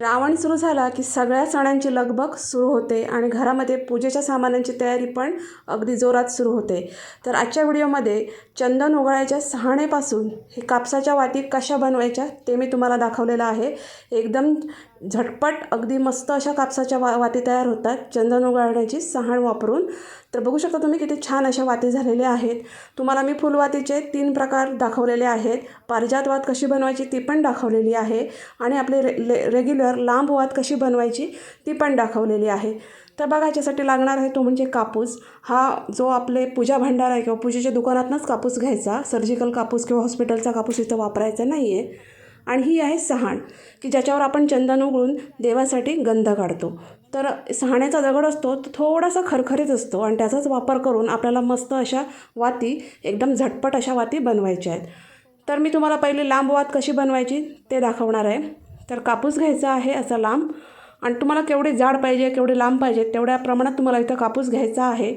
रावण सुरू झाला की सगळ्या सणांची लगबग सुरू होते आणि घरामध्ये पूजेच्या सामानांची तयारी पण अगदी जोरात सुरू होते. तर आजच्या व्हिडिओमध्ये चंदन उघडायच्या सहाणेपासून हे कापसाच्या वाती कशा बनवायच्या ते मी तुम्हाला दाखवलेलं आहे. एकदम झटपट अगदी मस्त अशा कापसाच्या वा वाती तयार होतात. चंदन उगाळण्याची सहाण वापरून. तर बघू शकता तुम्ही किती छान अशा वाती झालेल्या आहेत. तुम्हाला मी फुलवातीचे तीन प्रकार दाखवलेले आहेत. पारिजात वात कशी बनवायची ती पण दाखवलेली आहे. आणि आपले रे ले रेग्युलर लांब वात कशी बनवायची ती पण दाखवलेली आहे. तर बघा याच्यासाठी लागणार आहे तो म्हणजे कापूस. हा जो आपले पूजा भांडार आहे किंवा पूजेच्या दुकानातनंच कापूस घ्यायचा. सर्जिकल कापूस किंवा हॉस्पिटलचा कापूस इथं वापरायचा नाही आहे आणि ही आहे सहाण की ज्याच्यावर आपण चंदन उघडून देवासाठी गंध काढतो. तर सहाण्याचा दगड असतो तो थोडासा खरखरीत असतो आणि त्याचाच वापर करून आपल्याला मस्त अशा वाती एकदम झटपट अशा वाती बनवायच्या आहेत. तर मी तुम्हाला पहिली लांब वात कशी बनवायची ते दाखवणार आहे. तर कापूस घ्यायचा आहे असा लांब आणि तुम्हाला केवढी जाड पाहिजे केवढे लांब पाहिजे तेवढ्या प्रमाणात तुम्हाला इथं कापूस घ्यायचा आहे.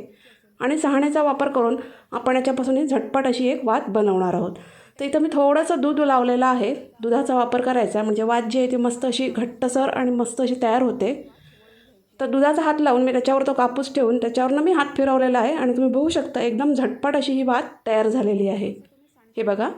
आणि सहाण्याचा वापर करून आपण याच्यापासून झटपट अशी एक वात बनवणार आहोत. तर इथं मी थोडंसं दूध लावलेलं आहे. दुधाचा वापर करायचा म्हणजे वात जी आहे ती मस्त अशी घट्टसर आणि मस्त अशी तयार होते. तर दुधाचा हात लावून मी त्याच्यावर तो कापूस ठेवून त्याच्यावरनं मी हात फिरवलेला आहे. आणि तुम्ही बघू शकता एकदम झटपट अशी ही वात तयार झालेली आहे. हे बघा.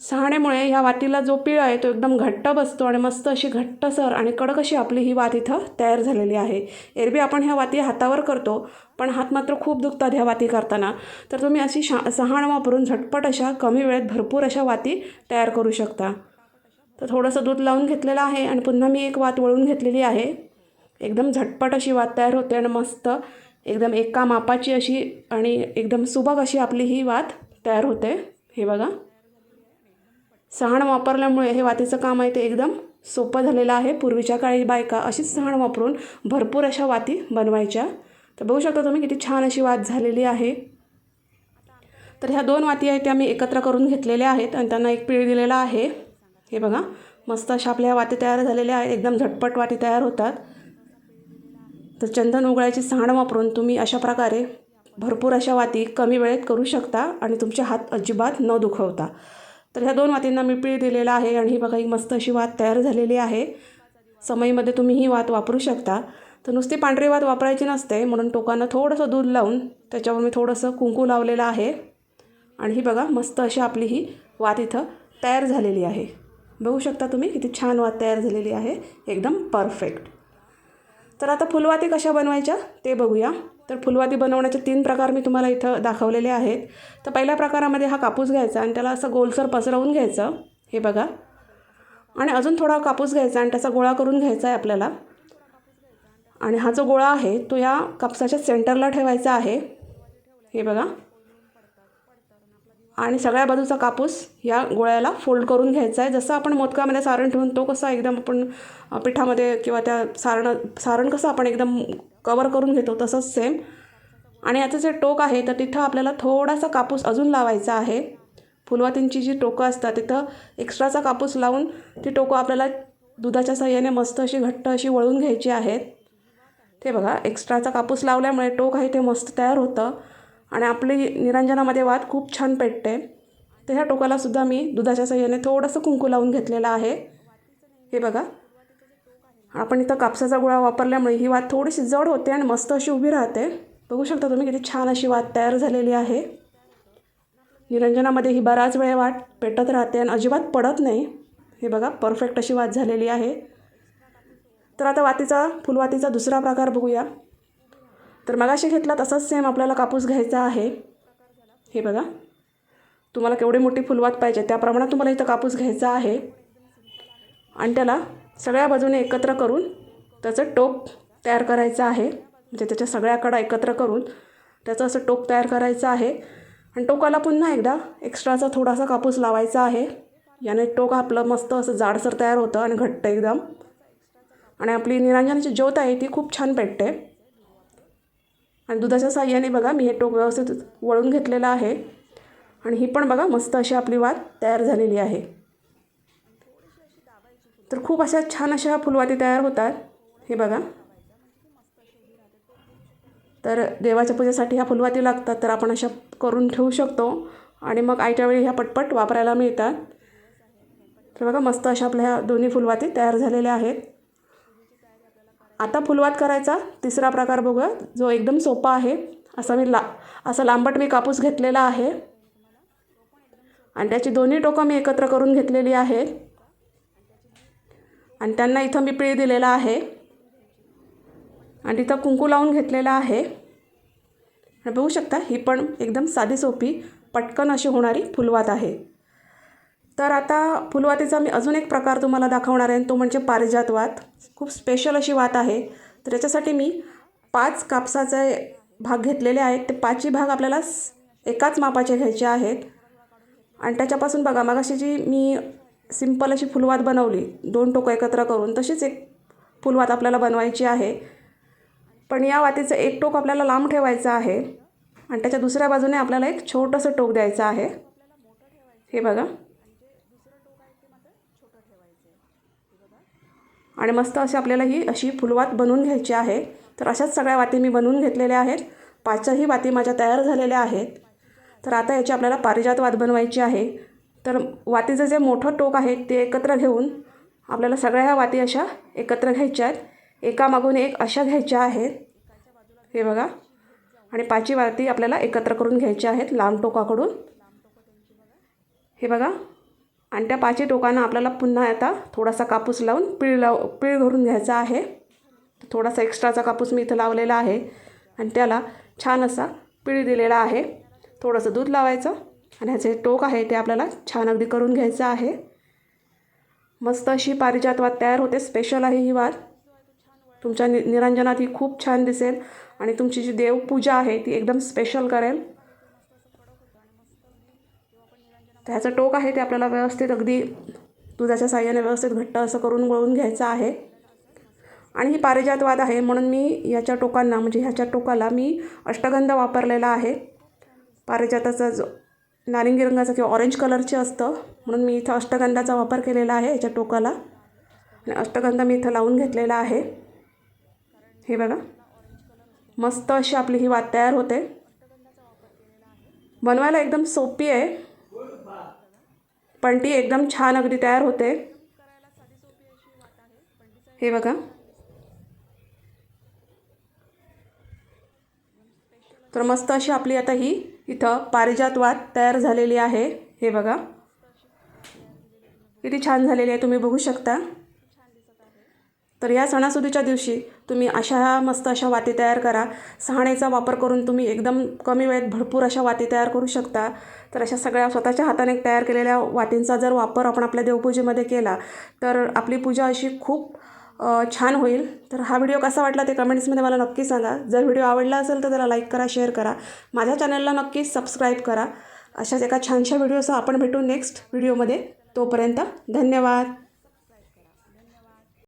सहाण्यामुळे ह्या वातीला जो पिळ आहे तो एकदम घट्ट बसतो आणि मस्त अशी घट्टसर आणि कडक अशी आपली ही वात इथं तयार झालेली आहे. एरबी आपण ह्या वाती हातावर करतो पण हात मात्र खूप दुखतात ह्या वाती करताना. तर तुम्ही अशी शा सहाण वापरून झटपट अशा कमी वेळेत भरपूर अशा वाती तयार करू शकता. तर थोडंसं दूध लावून घेतलेलं आहे आणि पुन्हा मी एक वात वळून घेतलेली आहे. एकदम झटपट अशी वात तयार होते आणि मस्त एकदम एका मापाची अशी आणि एकदम सुबक अशी आपली ही वात तयार होते. हे बघा. सहाण वापरल्यामुळे हे वातीचं काम आहे ते एकदम सोपं झालेलं आहे. पूर्वीच्या काळी बायका अशीच सहाण वापरून भरपूर अशा वाती बनवायच्या. तर बघू शकता तुम्ही किती छान अशी वात झालेली आहे. तर ह्या दोन वाती आहेत त्या मी एकत्र करून घेतलेल्या आहेत आणि त्यांना एक पीळ दिलेला आहे. हे बघा मस्त अशा आपल्या ह्या वाती तयार झालेल्या आहेत. एकदम झटपट वाती तयार होतात. तर चंदन उगळायची सहाण वापरून तुम्ही अशा प्रकारे भरपूर अशा वाती कमी वेळेत करू शकता आणि तुमचे हात अजिबात न दुखवता. तर ह्या दोन वातींना मी पीळ दिलेला आहे आणि ही बघा ही मस्त अशी वात तयार झालेली आहे. समईमध्ये तुम्ही ही वात वापरू शकता. तर नुसती पांढरी वात वापरायची नसते म्हणून टोकांना थोडंसं दूध लावून त्याच्यावर मी थोडंसं कुंकू लावलेलं आहे. आणि ही बघा मस्त अशी आपली ही वात इथं तयार झालेली आहे. बघू शकता तुम्ही किती छान वात तयार झालेली आहे. एकदम परफेक्ट. तर आता फुलवाती कशा बनवायच्या ते बघूया. तर फुलवाती बनवण्याचे तीन प्रकार मी तुम्हाला इथं दाखवलेले आहेत. तर पहिल्या प्रकारामध्ये हा कापूस घ्यायचा आणि त्याला असं गोलसर पसरवून घ्यायचं. हे बघा. आणि अजून थोडा कापूस घ्यायचा आणि त्याचा गोळा करून घ्यायचा आहे आपल्याला. आणि हा जो गोळा आहे तो या कापसाच्या सेंटरला ठेवायचा आहे. हे बघा. आणि सगळ्या बाजूचा कापूस या गोळ्याला फोल्ड करून घ्यायचा आहे. जसं आपण मोदकामध्ये सारण ठेवून तो कसा एकदम आपण पिठामध्ये किंवा त्या सारण सारण कसं आपण एकदम कवर करून घेतो तसंच सेम आणि याचं जे टोक आहे तर तिथं आपल्याला थोडासा कापूस अजून लावायचा आहे. फुलवातींची जी टोकं असतात तिथं एक्स्ट्राचा कापूस लावून ती टोकं आपल्याला दुधाच्या साह्याने मस्त अशी घट्ट अशी वळून घ्यायची आहेत. ते बघा एक्स्ट्राचा कापूस लावल्यामुळे टोक आहे ते मस्त तयार होतं. आणि आपली निरंजनामध्ये वाद खूप छान पेटते. तर ह्या टोकालासुद्धा मी दुधाच्या साह्याने थोडंसं कुंकू लावून घेतलेलं आहे. हे बघा आपण इथं कापसाचा गोळा वापरल्यामुळे ही वात थोडीशी जड होते आणि मस्त अशी उभी राहते. बघू शकता तुम्ही किती छान अशी वात तयार झालेली आहे. निरंजनामध्ये ही बराच वेळ वाट पेटत राहते आणि अजिबात पडत नाही. हे बघा परफेक्ट अशी वात झालेली आहे. तर आता वातीचा फुलवातीचा दुसरा प्रकार बघूया. तर मगाशी घेतला तसाच सेम आपल्याला कापूस घ्यायचा आहे. हे बघा तुम्हाला केवढी मोठी फुलवात पाहिजे त्याप्रमाणात तुम्हाला इथं कापूस घ्यायचा आहे. आणि त्याला सगळ्या बाजूने एकत्र करून त्याचं टोक तयार करायचं आहे. म्हणजे त्याच्या सगळ्या कडा एकत्र करून त्याचं असं टोक तयार करायचं आहे. आणि टोकाला पुन्हा एकदा एक्स्ट्राचा थोडासा कापूस लावायचा आहे. याने टोक आपलं मस्त असं जाडसर तयार होतं आणि घट्ट एकदम. आणि आपली निरांजनाची ज्योत आहे ती खूप छान पेटते. आणि दुधाच्या साह्याने बघा मी हे टोक व्यवस्थित वळून घेतलेलं आहे. आणि ही पण बघा मस्त अशी आपली वात तयार झालेली आहे. तर खूप अशा छान अशा फुलवाती तयार होतात. हे बघा. तर देवाच्या पूजेसाठी ह्या फुलवाती लागतात तर आपण अशा करून ठेवू शकतो. आणि मग आईच्या वेळी ह्या पटपट वापरायला मिळतात. तर बघा मस्त अशा आपल्या ह्या दोन्ही फुलवाती तयार झालेल्या आहेत. आता फुलवात करायचा तिसरा प्रकार बघूया जो एकदम सोपा आहे. असा मी ला असा लांबट मी कापूस घेतलेला आहे. आणि त्याची दोन्ही टोकं मी एकत्र करून घेतलेली आहेत. आणि त्यांना इथं मी पिळी दिलेला आहे. आणि तिथं कुंकू लावून घेतलेला आहे. आणि बघू शकता ही पण एकदम साधी सोपी पटकन अशी होणारी फुलवात आहे. तर आता फुलवातीचा मी अजून एक प्रकार तुम्हाला दाखवणार आहे तो म्हणजे पारिजात वात. खूप स्पेशल अशी वात आहे. तर याच्यासाठी मी पाच कापसाचे भाग घेतलेले आहेत. ते पाचही भाग आपल्याला एकाच मापाचे घ्यायचे आहेत. आणि त्याच्यापासून बघा मागाशी जी मी सिंपल अशी फुलवात बनवली. दोन टोकं एकत्र करून तशीच एक फुलवात आपल्याला बनवायची आहे. पण या वातीचं एक टोक आपल्याला लांब ठेवायचं आहे आणि त्याच्या दुसऱ्या बाजूने आपल्याला एक छोटंसं टोक द्यायचं आहे. हे बघा. आणि मस्त अशी आपल्याला ही अशी फुलवात बनवून घ्यायची आहे. तर अशाच सगळ्या वाती मी बनवून घेतलेल्या आहेत. पाचही वाती माझ्या तयार झालेल्या आहेत. तर आता याची आपल्याला पारिजात वात बनवायची आहे. तर वातीचं जे मोठं टोक आहे ते एकत्र घेऊन आपल्याला सगळ्या ह्या वाती अशा एकत्र घ्यायच्या आहेत. एकामागून एक अशा घ्यायच्या आहेत. हे बघा. आणि पाची वाती आपल्याला एकत्र करून घ्यायच्या आहेत लांब टोकाकडून. हे बघा. आणि त्या पाची टोकांना आपल्याला पुन्हा आता थोडासा कापूस लावून पीळ लाव पीळ भरून घ्यायचा आहे. थोडासा एक्स्ट्राचा कापूस मी इथं लावलेला आहे. आणि त्याला छान असा पीळ दिलेला आहे. थोडंसं दूध लावायचं. आणि ह्याचे टोक आहे ते आपल्याला छान अगदी करून घ्यायचं आहे. मस्त अशी पारिजात वात तयार होते. स्पेशल आहे ही वात तुमच्या नि निरंजनात ही खूप छान दिसेल. आणि तुमची जी देवपूजा आहे ती एकदम स्पेशल करेल. त्याचं टोक आहे ते आपल्याला व्यवस्थित अगदी दुधाच्या साह्याने व्यवस्थित घट्ट असं करून गळून घ्यायचं आहे. आणि ही पारिजात वाद आहे म्हणून मी याच्या टोकांना म्हणजे ह्याच्या टोकाला मी अष्टगंध वापरलेला आहे. पारिजाताचा जो नारिंगी रंगाचं किंवा ऑरेंज कलरचे असतं. म्हणून मी इथं अष्टगंधाचा वापर केलेला आहे याच्या टोकाला. आणि अष्टगंध मी इथं लावून घेतलेला आहे. हे बघा. मस्त अशी आपली ही वात तयार होते. बनवायला एकदम सोपी आहे. पण ती एकदम छान अगदी तयार होते. हे बघा. तर मस्त अशी आपली आता ही इथं पारिजातवाद तयार झालेली आहे. हे बघा. किती छान झालेली आहे. तुम्ही बघू शकता. तर या सणासुदीच्या दिवशी तुम्ही अशा मस्त अशा वाती तयार करा. सहाणेचा वापर करून तुम्ही एकदम कमी वेळेत भरपूर अशा वाती तयार करू शकता. तर अशा सगळ्या स्वतःच्या हाताने तयार केलेल्या वातींचा जर वापर आपण आपल्या देवपूजेमध्ये केला तर आपली पूजा अशी खूप छान होईल. तर हा व्हिडिओ कसा वाटला ते कमेंट्समध्ये मला नक्की सांगा. जर व्हिडिओ आवडला असेल तर त्याला लाईक करा शेअर करा. माझ्या चॅनलला नक्कीच सबस्क्राईब करा. अशाच एका छानशा व्हिडिओसह आपण भेटू नेक्स्ट व्हिडिओमध्ये तोपर्यंत धन्यवाद.